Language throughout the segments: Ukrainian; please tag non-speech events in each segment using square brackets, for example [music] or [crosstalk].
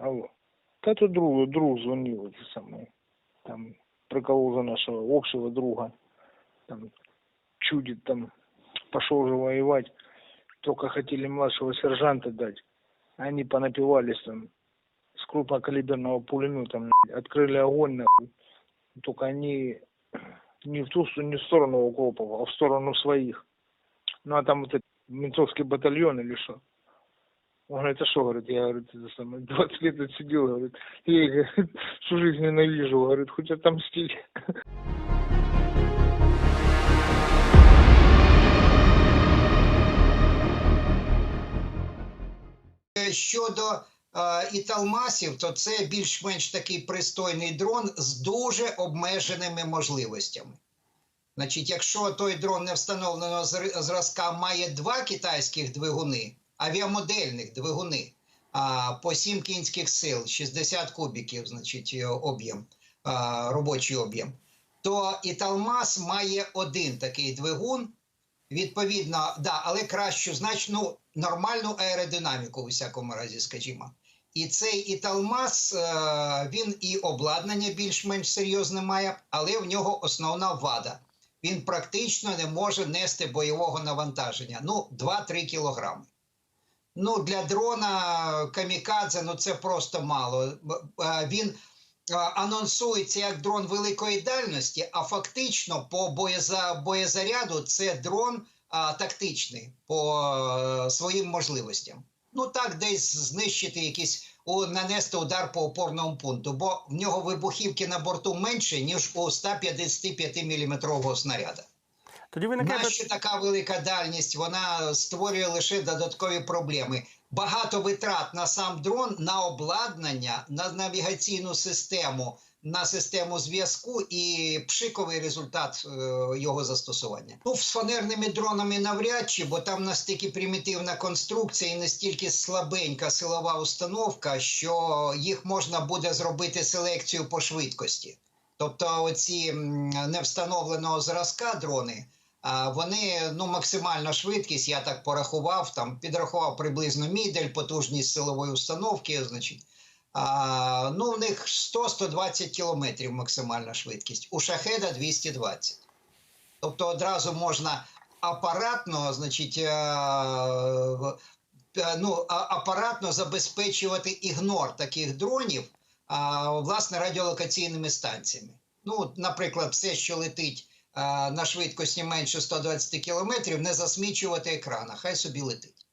Алло. Да тут друг, друг звонил, это самое. Там проколол за нашего общего друга. Там чудит там. Пошел уже воевать. Только хотели младшего сержанта дать. Они понапивались там с крупнокалиберного пулемета. Открыли огонь, нахуй. Только они не в ту не в сторону укропов, а в сторону своих. Ну а там вот этот ментовский батальон или что? Он говорит, а что, говорит, я, говорит, это самое, 20 лет отсидел, говорит, и говорит, всю [laughs] жизнь ненавижу, говорит, хоть отомстить. Щодо е, італмасів, то це більш-менш такий пристойний дрон з дуже обмеженими можливостями. Значить, якщо той дрон не встановленого зразка має два китайських двигуни, авіамодельних двигуни, по 7 кінських сил, 60 кубіків, значить, е, об'єм, робочий об'єм, то Італмас має один такий двигун, Відповідно, да, але кращу, значно нормальну аеродинаміку, у всякому разі, скажімо. І цей Італмас, е, він і обладнання більш-менш серйозне має, але в нього основна вада. Він практично не може нести бойового навантаження. Ну, 2-3 кілограми. Ну, для дрона камікадзе, ну це просто мало. Е, Він е, анонсується як дрон великої дальності, а фактично по боєза, боєзаряду це дрон тактичний по е, своїм можливостям. Ну так, десь знищити якийсь у нанести удар по опорному пункту, бо в нього вибухівки на борту менше, ніж у 155 мм снаряда. Тоді виникає Нащо така велика дальність? Вона створює лише додаткові проблеми. Багато витрат на сам дрон, на обладнання, на навігаційну систему, на систему зв'язку і пшиковий результат е, його застосування. Ну, з фанерними дронами навряд чи, бо там настільки примітивна конструкція і настільки слабенька силова установка, що їх можна буде зробити селекцію по швидкості. Тобто, оці невстановленого зразка дрони. Вони ну максимальна швидкість, я так порахував, там підрахував приблизно мідель, потужність силової установки. Значить, а, ну, у них 100-120 кілометрів максимальна швидкість. У шахеда 220. Тобто одразу можна апаратно, значить, е, е, ну, а- апаратно забезпечувати ігнор таких дронів, а, власне, радіолокаційними станціями. Ну, наприклад, все, що летить на швидкості менше 120 км, не засмічувати екрана, хай собі летить.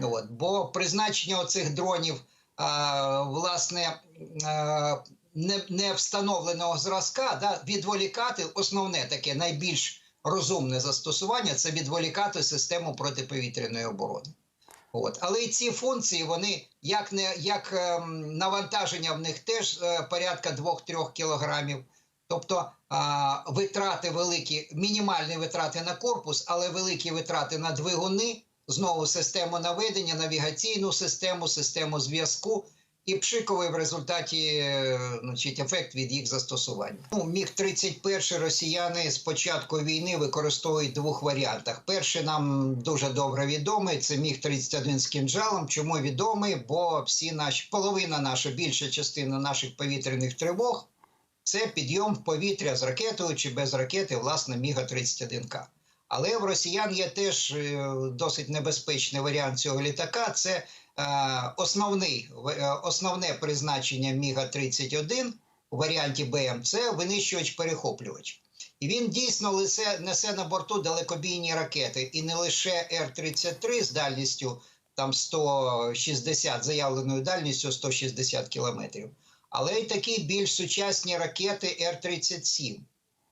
Ну, от, бо призначення оцих дронів, а, власне, а, не, не встановленого зразка, да, відволікати основне таке найбільш розумне застосування це відволікати систему протиповітряної оборони. От. Але і ці функції, вони як не як ем, навантаження в них теж е, порядка 2-3 кілограмів. Тобто витрати великі, мінімальні витрати на корпус, але великі витрати на двигуни, знову систему наведення, навігаційну систему, систему зв'язку і пшиковий в результаті значить, ефект від їх застосування. Ну, Міг 31 росіяни з початку війни використовують в двох варіантах. Перший нам дуже добре відомий. Це міг 31 з кінжалом. Чому відомий? Бо всі наші половина наша, більша частина наших повітряних тривог це підйом в повітря з ракетою чи без ракети, власне, Міга 31К. Але в росіян є теж е, досить небезпечний варіант цього літака. Це е, основний, е, основне призначення Міга 31 у варіанті БМ це винищувач-перехоплювач. І він дійсно лисе, несе на борту далекобійні ракети, і не лише Р-33 з дальністю там 160, заявленою дальністю 160 кілометрів, але й такі більш сучасні ракети Р-37,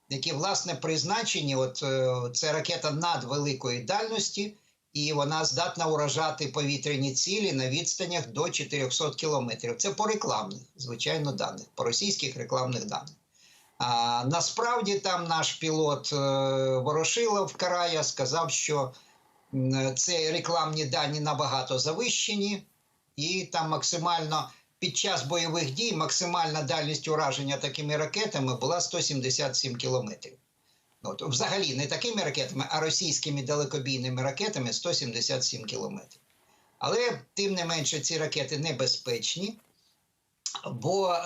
які власне призначені. От е, це ракета надвеликої дальності, і вона здатна уражати повітряні цілі на відстанях до 400 кілометрів. Це по рекламних, звичайно, даних, по російських рекламних даних. А насправді там наш пілот е, Ворошилов Карая сказав, що м, це рекламні дані набагато завищені, і там максимально під час бойових дій максимальна дальність ураження такими ракетами була 177 кілометрів. От, взагалі, не такими ракетами, а російськими далекобійними ракетами 177 кілометрів. Але тим не менше ці ракети небезпечні. бо е,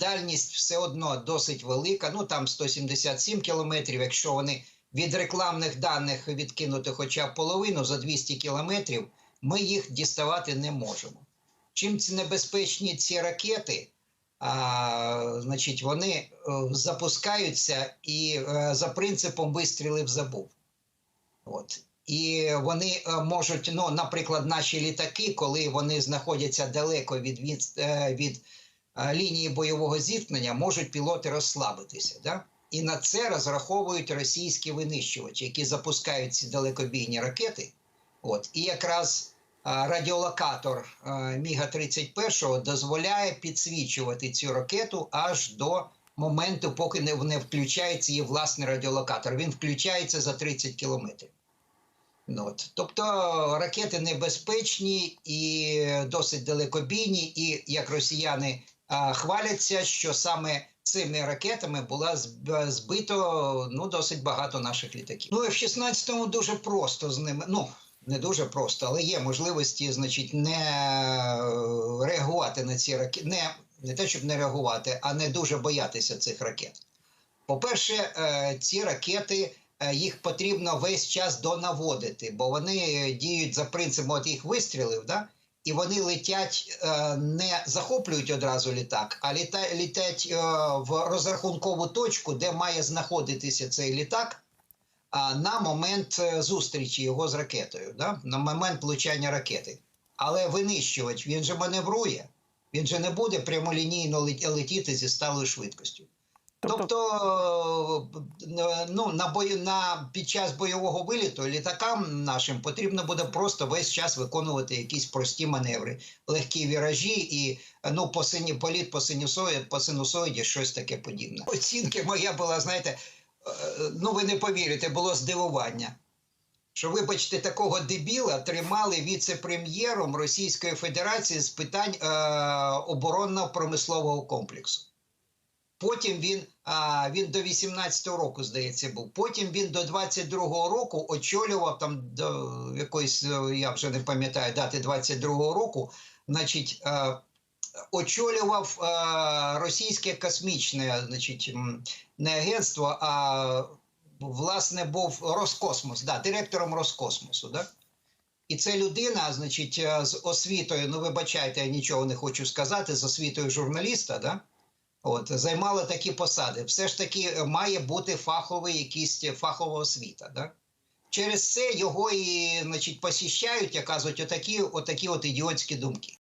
дальність все одно досить велика. Ну там 177 кілометрів. Якщо вони від рекламних даних відкинути хоча б половину за 200 кілометрів, ми їх діставати не можемо. Чим ці небезпечні ці ракети? А, значить, вони е, запускаються і е, за принципом вистрілив забув. От. І вони е, можуть, ну, наприклад, наші літаки, коли вони знаходяться далеко від, від, від лінії бойового зіткнення, можуть пілоти розслабитися. Да? І на це розраховують російські винищувачі, які запускають ці далекобійні ракети. От. І якраз радіолокатор Міга 31 дозволяє підсвічувати цю ракету аж до моменту, поки не, не включається її власний радіолокатор. Він включається за 30 кілометрів. Ну, от. Тобто ракети небезпечні і досить далекобійні, і як росіяни а, хваляться, що саме цими ракетами була збито ну, досить багато наших літаків. Ну і в 16-му дуже просто з ними. Ну, не дуже просто, але є можливості, значить, не е, реагувати на ці ракети. Не, не те, щоб не реагувати, а не дуже боятися цих ракет. По-перше, е, ці ракети е, їх потрібно весь час донаводити, бо вони діють за принципом от їх вистрілив, да? і вони летять, не захоплюють одразу літак, а літа, е, в розрахункову точку, де має знаходитися цей літак на момент е, зустрічі його з ракетою, да? на момент влучання ракети. Але винищувач він же маневрує, він же не буде прямолінійно лет- летіти зі сталою швидкістю. Тобто, е, ну, на бої, на, під час бойового виліту літакам нашим потрібно буде просто весь час виконувати якісь прості маневри, легкі віражі і ну, по сині, політ по синусоїді, по синусоїді, щось таке подібне. Оцінки моя була, знаєте, ну ви не повірите, було здивування. Що, вибачте, такого дебіла тримали віце-прем'єром Російської Федерації з питань е, оборонно-промислового комплексу. Потім він, а, він до 18-го року, здається, був. Потім він до 22-го року очолював там до якоїсь, е, я вже не пам'ятаю, дати 22-го року, значить, е, очолював е, російське космічне, значить, не агентство, а власне був Роскосмос, да, директором Роскосмосу. Да? І це людина, значить, е, з освітою, ну вибачайте, я нічого не хочу сказати, з освітою журналіста, да? От, займала такі посади. Все ж таки е, має бути фаховий якийсь фахова освіта. Да? Через це його і значить, посіщають, як кажуть, отакі, отакі от ідіотські думки.